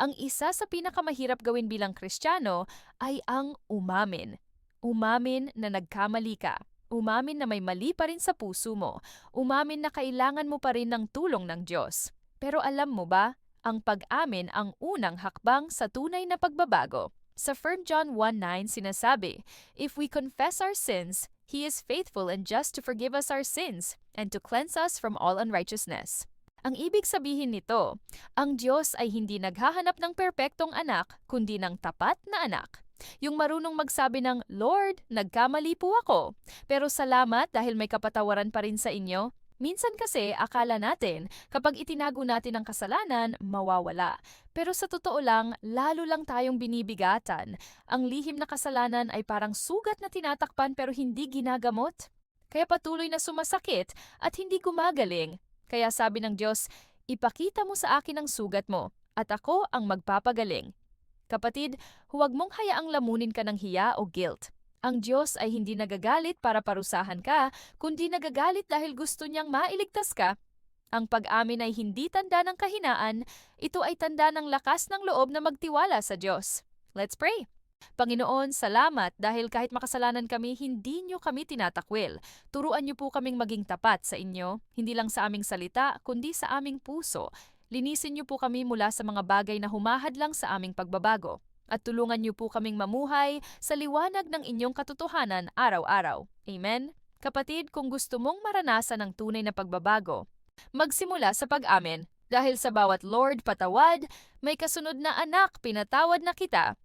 ang isa sa pinakamahirap gawin bilang Kristiyano ay ang umamin. Umamin na nagkamali ka. Umamin na may mali pa rin sa puso mo. Umamin na kailangan mo pa rin ng tulong ng Diyos. Pero alam mo ba, ang pag-amin ang unang hakbang sa tunay na pagbabago. Sa 1 John 1.9 sinasabi, If we confess our sins, He is faithful and just to forgive us our sins and to cleanse us from all unrighteousness. Ang ibig sabihin nito, ang Diyos ay hindi naghahanap ng perpektong anak, kundi ng tapat na anak. Yung marunong magsabi ng, Lord, nagkamali po ako, pero salamat dahil may kapatawaran pa rin sa inyo. Minsan kasi akala natin kapag itinago natin ang kasalanan, mawawala. Pero sa totoo lang, lalo lang tayong binibigatan. Ang lihim na kasalanan ay parang sugat na tinatakpan pero hindi ginagamot. Kaya patuloy na sumasakit at hindi gumagaling. Kaya sabi ng Diyos, ipakita mo sa akin ang sugat mo at ako ang magpapagaling. Kapatid, huwag mong hayaang lamunin ka ng hiya o guilt. Ang Diyos ay hindi nagagalit para parusahan ka, kundi nagagalit dahil gusto niyang mailigtas ka. Ang pag-amin ay hindi tanda ng kahinaan, ito ay tanda ng lakas ng loob na magtiwala sa Diyos. Let's pray. Panginoon, salamat dahil kahit makasalanan kami, hindi niyo kami tinatakwil. Turuan niyo po kaming maging tapat sa inyo, hindi lang sa aming salita, kundi sa aming puso. Linisin niyo po kami mula sa mga bagay na humahadlang sa aming pagbabago. At tulungan niyo po kaming mamuhay sa liwanag ng inyong katotohanan araw-araw. Amen? Kapatid, kung gusto mong maranasan ang tunay na pagbabago, magsimula sa pag-amin. Dahil sa bawat Lord patawad, may kasunod na anak pinatawad na kita